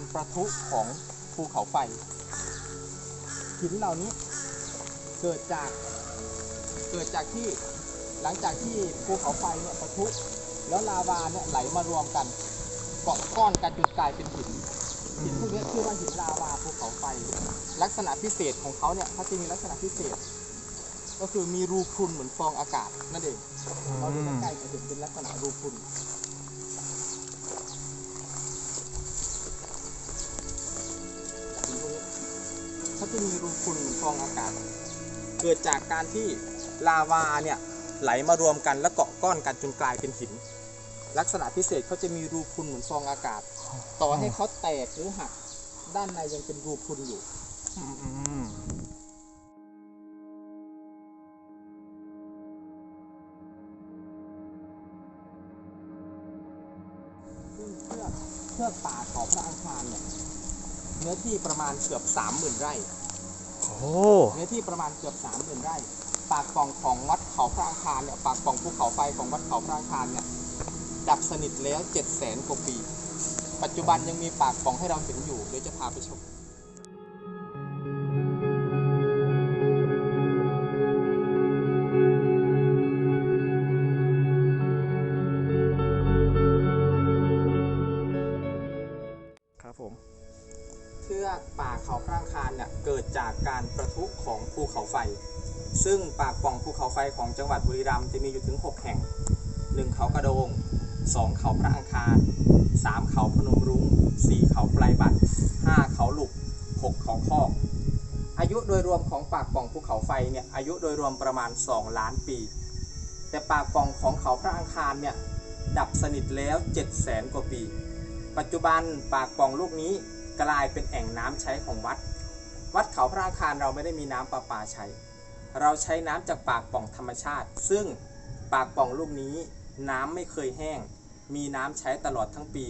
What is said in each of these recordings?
การประทุของภูเขาไฟหินเหล่านี้เกิดจากเกิดจากที่หลังจากที่ภูเขาไฟเนี่ยประทุแล้วลาวาเนี่ยไหลมารวมกันเกาะก้อนกันจนกลายเป็นหินหินพวกนี้ชื่อว่าหินลาวาภูเขาไฟ ลักษณะพิเศษของเขาเนี่ยเขาจะมีลักษณะพิเศษ ก็คือมีรูพรุนเหมือนฟองอากาศนั่นเองเราดูใกล้ๆจะเห็นเป็นลักษณะรูพรุน เขาจะมีรูพรุนเหมือนฟองอากาศ เกิดจากการที่ลาวาเนี่ยไหลมารวมกันแล้วเกาะก้อนกันจนกลายเป็นหิน ลักษณะพิเศษเขาจะมีรูพุนเหมือนฟองอากาศ ต่อให้เขาแตกหรือหักด้านในยังเป็นรูพุนอยู่เทือกเทือกป่าเขาพระอังคารเนี่ยเนื้อที่ประมาณเกือบสามหมื่นไร่ โอ้เนื้อที่ประมาณเกือบสามหมื่นไร่ ปากป่องของวัดเขาพระอังคารเนี่ยปากป่องภูเขาไฟของวัดเขาพระอังคารเนี่ยดับสนิทแล้วเจ็ดแสนกว่าปี ปัจจุบันยังมีปากป่องให้เราเห็นอยู่เดี๋ยวจะพาไปชม เทือกป่าเขาพระอังคารเนี่ยเกิดจากการประทุของภูเขาไฟ ซึ่งปากปล่องภูเขาไฟของจังหวัดบุรีรัมย์จะมีอยู่ถึง 6 แห่ง 1 เขากระโดง 2 เขาพระอังคาร 3 เขาพนมรุง้ง 4 เขาปลายบัตร 5 เขาหลุก 6 เขาคอก อายุโดยรวมของปากปล่องภูเขาไฟเนี่ยอายุโดยรวมประมาณ 2 ล้านปี แต่ปากปล่องของเขาพระอังคารเนี่ยดับสนิทแล้ว7 0 0 0 0 0 กว่าปี ปัจจุบันปากปล่องลูกนี้ กลายเป็นแอ่งน้ำใช้ของวัด วัดเขาพระอังคารเราไม่ได้มีน้ำประปาใช้ เราใช้น้ำจากปากป่องธรรมชาติ ซึ่งปากป่องลูกนี้น้ำไม่เคยแห้ง มีน้ำใช้ตลอดทั้งปี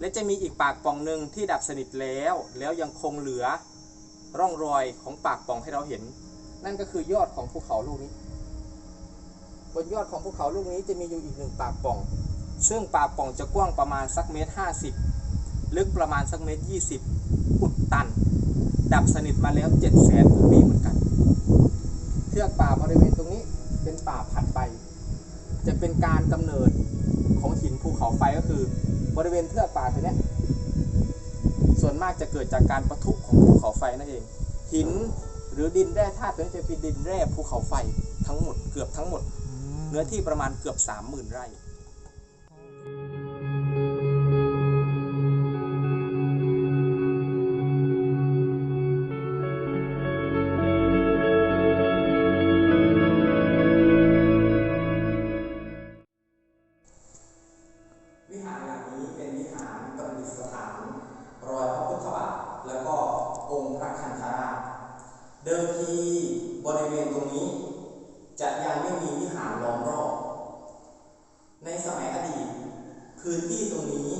และจะมีอีกปากป่องหนึ่งที่ดับสนิทแล้ว แล้วยังคงเหลือร่องรอยของปากป่องให้เราเห็น นั่นก็คือยอดของภูเขาลูกนี้ บนยอดของภูเขาลูกนี้จะมีอยู่อีกหนึ่งปากป่อง ซึ่งปากป่องจะกว้างประมาณสักเมตรห้าสิบ ลึกประมาณสักเมตรยี่สิบอุดตัน ดับสนิทมาแล้วเจ็ดแสนกว่าปีเหมือนกัน เทือกป่าบริเวณตรงนี้เป็นป่าผัดใบจะเป็นการกำเนิดของหินภูเขาไฟก็คือบริเวณเทือกป่าตัวเนี้ยส่วนมากจะเกิดจากการประทุของภูเขาไฟนั่นเอง หินหรือดินแร่ธาตุตัวนี้จะเป็นดินแร่ภูเขาไฟทั้งหมดเกือบทั้งหมด เนื้อที่ประมาณเกือบสามหมื่นไร่ วิหารประดิษฐาน รอยพระพุทธบาทแล้วก็องค์พระคันธราชเดิมทีบริเวณตรงนี้ จะยังไม่มีวิหารล้อมรอบ ในสมัยอดีตพื้นที่ตรงนี้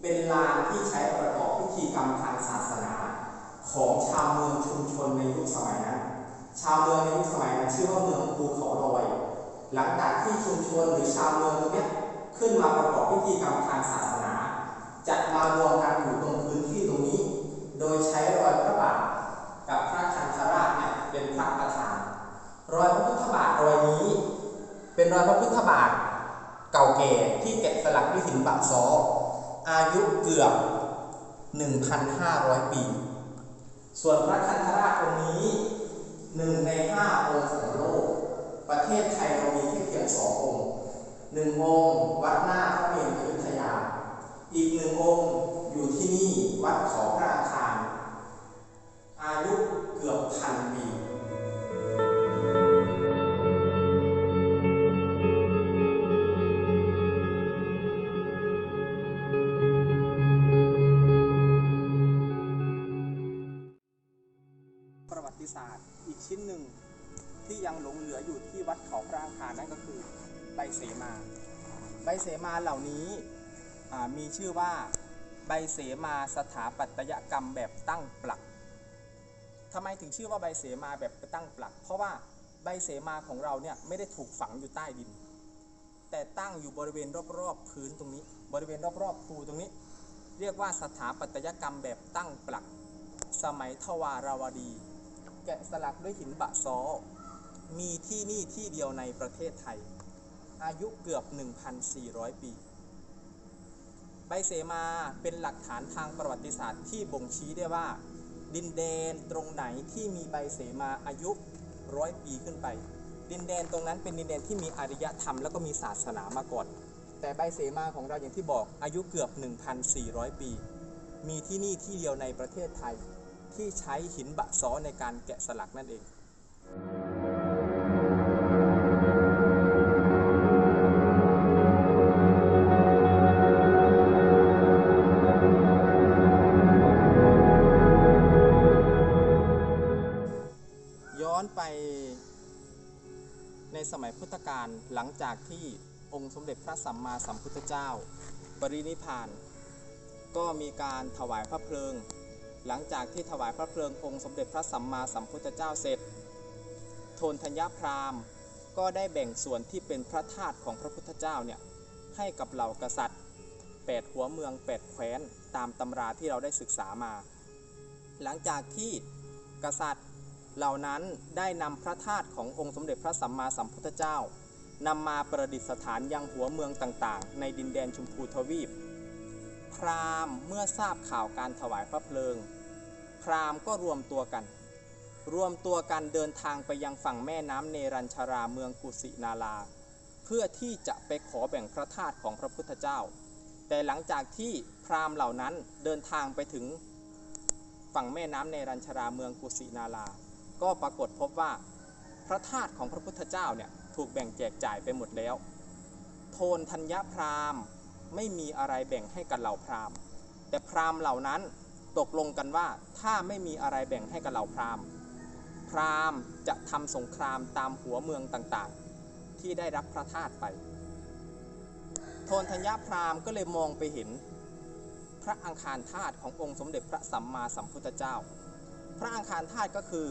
เป็นลานที่ใช้ประกอบพิธีกรรมทางศาสนา ของชาวเมืองชุมชนในยุคสมัยนั้น ชาวเมืองในยุคสมัยนั้นชื่อว่าเมืองภูเขาลอย หลังจากที่ชุมชนหรือชาวเมืองตรงนี้ขึ้นมาประกอบพิธีกรรมทางศาสนา จะมารวมกันอยู่ตรงพื้นที่ตรงนี้ โดยใช้รอยพระบาทกับพระคันธราชเนี่ยเป็นพระประธาน รอยพระพุทธบาทรอยนี้ เป็นรอยพระพุทธบาทเก่าแก่ที่แกะสลักด้วยหินบะซออายุเกือบ 1,500 ปี ส่วนพระคันธราชองค์นี้หนึ่งในห้าองค์ของโลก ประเทศไทยเรามีแค่เพียงสององค์หนึ่งองค์วัดหน้าพระเมรุอยุธยา อีกหนึ่งองค์อยู่ที่นี่วัดเขาพระอาคารอายุเกือบพันปีประวัติศาสตร์อีกชิ้นหนึ่งที่ยังหลงเหลืออยู่ที่วัดเขาพระอังคารนั่นก็คือใบเสมา ใบเสมาเหล่านี้ มีชื่อว่าใบเสมาสถาปัตยกรรมแบบตั้งปลักทำไมถึงชื่อว่าใบเสมาแบบตั้งปลัก เพราะว่าใบเสมาของเราเนี่ยไม่ได้ถูกฝังอยู่ใต้ดิน แต่ตั้งอยู่บริเวณรอบๆพื้นตรงนี้ บริเวณรอบๆภูตรงนี้ เรียกว่าสถาปัตยกรรมแบบตั้งปลัก สมัยทวาราวดี แกะสลักด้วยหินบะซอ มีที่นี่ที่เดียวในประเทศไทย อายุเกือบ 1,400 ปี ใบเสมาเป็นหลักฐานทางประวัติศาสตร์ที่บ่งชี้ได้ว่า ดินแดนตรงไหนที่มีใบเสมาอายุร้อยปีขึ้นไป ดินแดนตรงนั้นเป็นดินแดนที่มีอารยธรรมแล้วก็มีศาสนามาก่อนแต่ใบเสมาของเราอย่างที่บอกอายุเกือบ 1,400 ปี มีที่นี่ที่เดียวในประเทศไทยที่ใช้หินบะซ้อในการแกะสลักนั่นเองาลหลังจากที่องค์สมเด็จพระสัมมาสัมพุทธเจ้า ปรินิพาน ก็มีการถวายพระเพลิง หลังจากที่ถวายพระเพลิงองค์สมเด็จพระสัมมาสัมพุทธเจ้าเสร็จโทนธัญญาพราหมณ์ ก็ได้แบ่งส่วนที่เป็นพระธาตุของพระพุทธเจ้าเนี่ยให้กับเหล่ากษัตริย์แปดหัวเมืองแปดแคว้นตามตำราที่เราได้ศึกษามา หลังจากที่กษัตริย์เหล่านั้นได้นำพระธาตุขององค์สมเด็จพระสัมมาสัมพุทธเจ้า นำมาประดิษฐานยังหัวเมืองต่างๆ ในดินแดนชมพูทวีป พราหมณ์เมื่อทราบข่าวการถวายพระเพลิง พราหมณ์ก็รวมตัวกัน รวมตัวกันเดินทางไปยังฝั่งแม่น้ำเนรัญชาราเมืองกุสินารา เพื่อที่จะไปขอแบ่งพระธาตุของพระพุทธเจ้า แต่หลังจากที่พราหมณ์เหล่านั้นเดินทางไปถึงฝั่งแม่น้ำเนรัญชาราเมืองกุสินารา ก็ปรากฏพบว่าพระธาตุของพระพุทธเจ้าเนี่ย ถูกแบ่งแจกจ่ายไปหมดแล้ว โทนธัญญพราหมณ์ไม่มีอะไรแบ่งให้กับเหล่าพราหมณ์แต่พราหมณ์เหล่านั้นตกลงกันว่าถ้าไม่มีอะไรแบ่งให้กับเหล่าพราหมณ์พราหมณ์จะทำสงครามตามหัวเมืองต่างๆ ที่ได้รับพระธาตุไป โทนธัญญพราหมณ์ก็เลยมองไปเห็น พระอังคารธาตุขององค์สมเด็จพระสัมมาสัมพุทธเจ้า พระอังคารธาตุก็คือ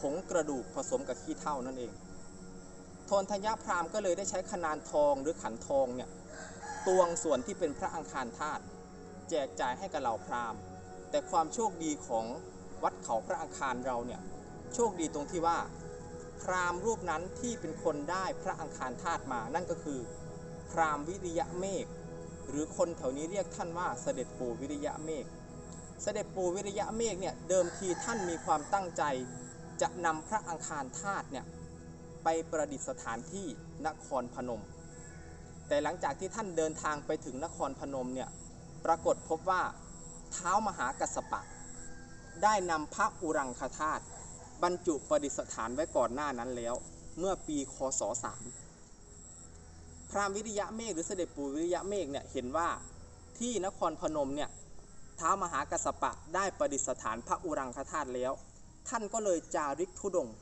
ผงกระดูกผสมกับขี้เถ้านั่นเอง ทนธัญญพราหมณ์ก็เลยได้ใช้ขนานทองหรือขันทองเนี่ยตวงส่วนที่เป็นพระอังคารธาตุแจกจ่ายให้กับเหล่าพราหมณ์ แต่ความโชคดีของวัดเขาพระอังคารเราเนี่ยโชคดีตรงที่ว่า พราหมณ์รูปนั้นที่เป็นคนได้พระอังคารธาตุมานั่นก็คือ พราหมณ์วิริยะเมฆหรือคนแถวนี้เรียกท่านว่าเสด็จปู่วิริยะเมฆเสด็จปู่วิริยะเมฆเนี่ยเดิมทีท่านมีความตั้งใจจะนำพระอังคารธาตุเนี่ย ไปประดิษฐานที่นครพนม แต่หลังจากที่ท่านเดินทางไปถึงนครพนมเนี่ยปรากฏพบว่าเท้ามหากัสสปะ ได้นำพระอุรังคธาตุบรรจุประดิษฐานไว้ก่อนหน้านั้นแล้ว เมื่อปีคศ3พราหมณ์วิริยะเมฆหรือเสด็จปู่วิริยะเมฆเนี่ยเห็นว่าที่นครพนมเนี่ยท้ามหากัสสปะได้ประดิษฐานพระอุรังคธาตุแล้ว ท่านก็เลยจาริกธุดงค์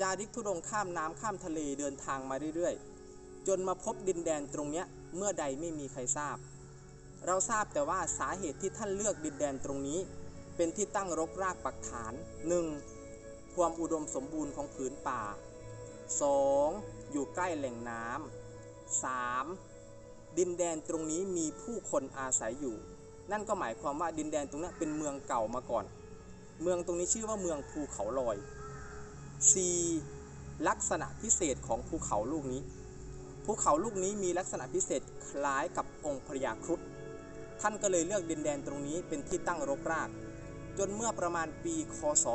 จาริกธุดงข้ามน้ำข้ามทะเลเดินทางมาเรื่อยๆ จนมาพบดินแดนตรงเนี้ยเมื่อใดไม่มีใครทราบ เราทราบแต่ว่าสาเหตุที่ท่านเลือกดินแดนตรงนี้ เป็นที่ตั้งรกรากปักฐาน 1. ความอุดมสมบูรณ์ของผืนป่า 2. อยู่ใกล้แหล่งน้ำ 3. ดินแดนตรงนี้มีผู้คนอาศัยอยู่ นั่นก็หมายความว่าดินแดนตรงนั้เป็นเมืองเก่ามาก่อน เมืองตรงนี้ชื่อว่าเมืองภูเขาลอย 4. ลักษณะพิเศษของภูเขาลูกนี้ ภูเขาลูกนี้มีลักษณะพิเศษคล้ายกับองค์พระยาครุฑท่านก็เลยเลือกดินแดนตรงนี้เป็นที่ตั้งรกราก จนเมื่อประมาณปีคศ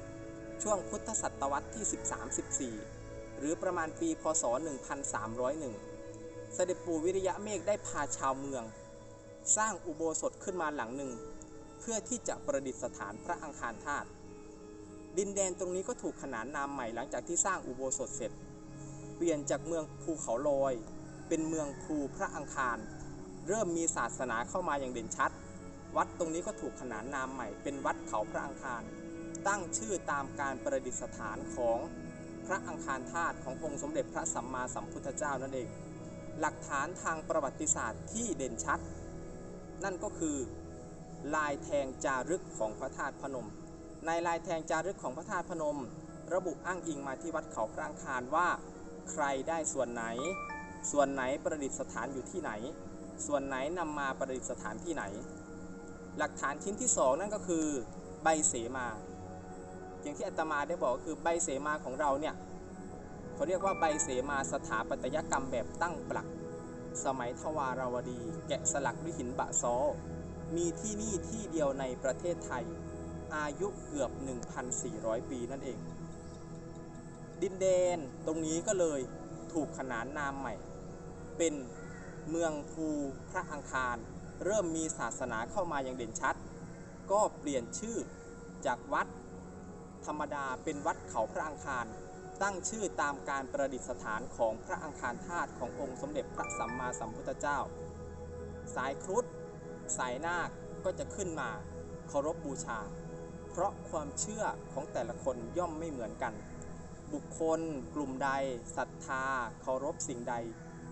8ช่วงพุทธศตวรรษที่ 13-14 หรือประมาณปีพศ 1301 เสด็จปู่วิริยะเมฆได้พาชาวเมือง สร้างอุโบสถขึ้นมาหลังหนึ่ง เพื่อที่จะประดิษฐานพระอังคารธาตุ ดินแดนตรงนี้ก็ถูกขนานนามใหม่หลังจากที่สร้างอุโบสถเสร็จ เปลี่ยนจากเมืองภูเขาลอย เป็นเมืองภูพระอังคาร เริ่มมีศาสนาเข้ามาอย่างเด่นชัด วัดตรงนี้ก็ถูกขนานนามใหม่ เป็นวัดเขาพระอังคาร ตั้งชื่อตามการประดิษฐานของพระอังคารธาตุขององค์สมเด็จพระสัมมาสัมพุทธเจ้านั่นเอง หลักฐานทางประวัติศาสตร์ที่เด่นชัด นั่นก็คือลายแทงจารึกของพระธาตุพนม ในลายแทงจารึกของพระธาตุพนม ระบุอ้างอิงมาที่วัดเขาพระอังคารว่า ใครได้ส่วนไหน ส่วนไหนประดิษฐานอยู่ที่ไหน ส่วนไหนนำมาประดิษฐานที่ไหน หลักฐานชิ้นที่สองนั่นก็คือใบเสมา อย่างที่อาตมาได้บอกก็คือใบเสมาของเราเนี่ยเขาเรียกว่าใบเสมาสถาปัตยกรรมแบบตั้งปลัก สมัยทวาราวดี แกะสลักด้วยหินบะซอ มีที่นี่ที่เดียวในประเทศไทย อายุเกือบ 1,400 ปีนั่นเอง ดินแดนตรงนี้ก็เลยถูกขนานนามใหม่ เป็นเมืองภูพระอังคาร เริ่มมีศาสนาเข้ามาอย่างเด่นชัด ก็เปลี่ยนชื่อจากวัดธรรมดาเป็นวัดเขาพระอังคาร ตั้งชื่อตามการประดิษฐานของพระอังคารธาตุขององค์สมเด็จพระสัมมาสัมพุทธเจ้า สายครุฑสายนาคก็จะขึ้นมาเคารพบบูชา เพราะความเชื่อของแต่ละคนย่อมไม่เหมือนกัน บุคคล กลุ่มใดศรัทธาเคารพสิ่งใด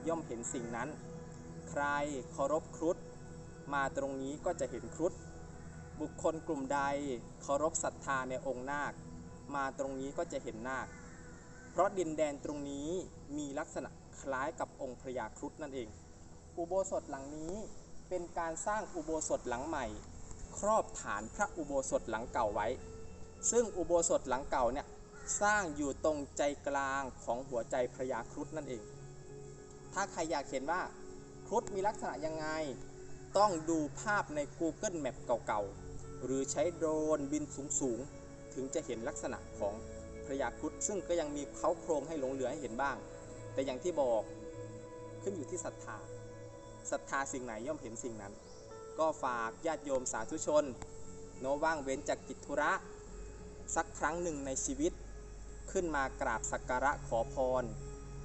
ย่อมเห็นสิ่งนั้น ใครเคารพครุฑมาตรงนี้ก็จะเห็นครุฑบุคคลกลุ่มใดเคารพศรัทธาในองค์นาค มาตรงนี้ก็จะเห็นนาค เพราะดินแดนตรงนี้มีลักษณะคล้ายกับองค์พระยาครุฑนั่นเอง อุโบสถหลังนี้เป็นการสร้างอุโบสถหลังใหม่ ครอบฐานพระอุโบสถหลังเก่าไว้ ซึ่งอุโบสถหลังเก่าเนี่ยสร้างอยู่ตรงใจกลางของหัวใจพระยาครุฑนั่นเอง ถ้าใครอยากเห็นว่าครุฑมีลักษณะยังไง ต้องดูภาพใน Google Map เก่าๆ หรือใช้โดรนบินสูงๆ ถึงจะเห็นลักษณะของพระยาครุฑซึ่งก็ยังมีเขาโครงให้หลงเหลือให้เห็นบ้าง แต่อย่างที่บอกขึ้นอยู่ที่ศรัทธาศรัทธาสิ่งไหนย่อมเห็นสิ่งนั้น ก็ฝากญาติโยมสาธุชนโนว่างเว้นจากกิจธุระ สักครั้งหนึ่งในชีวิต ขึ้นมากราบสักการะขอพร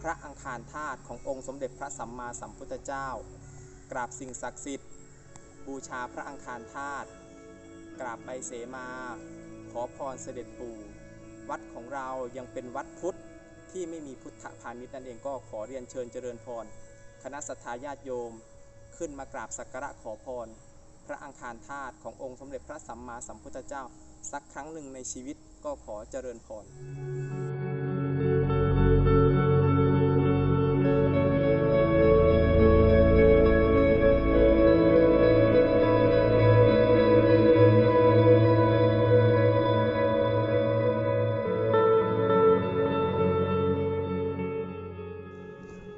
พระอังคารธาตุขององค์สมเด็จพระสัมมาสัมพุทธเจ้า กราบสิ่งศักดิ์สิทธิ์ บูชาพระอังคารธาตุกราบไปเสมา ขอพรเสด็จปู่ วัดของเรายังเป็นวัดพุทธที่ไม่มีพุทธพาณิชย์นั่นเองก็ขอเรียนเชิญเจริญพร คณะสัตยาญาติโยม ขึ้นมากราบสักการะขอพร พระอังคารธาตุขององค์สมเด็จพระสัมมาสัมพุทธเจ้า สักครั้งหนึ่งในชีวิตก็ขอเจริญพร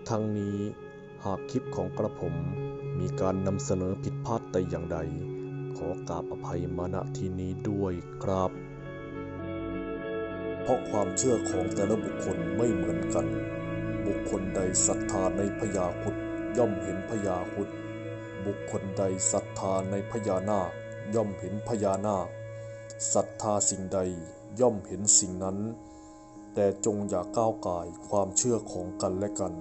ทั้งนี้หากคลิปของกระผม มีการนำเสนอผิดพลาดแต่อย่างใด ขอกราบอภัยมาณที่นี้ด้วยครับ เพราะความเชื่อของแต่ละบุคคลไม่เหมือนกัน บุคคลใดศรัทธาในพญาคุดย่อมเห็นพญาคุดบุคคลใดศรัทธาในพญานาคย่อมเห็นพญานาคศรัทธาสิ่งใดย่อมเห็นสิ่งนั้น แต่จงอย่าก้าวก่ายความเชื่อของกันและกัน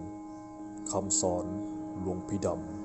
คำสอนหลวงพี่ดำ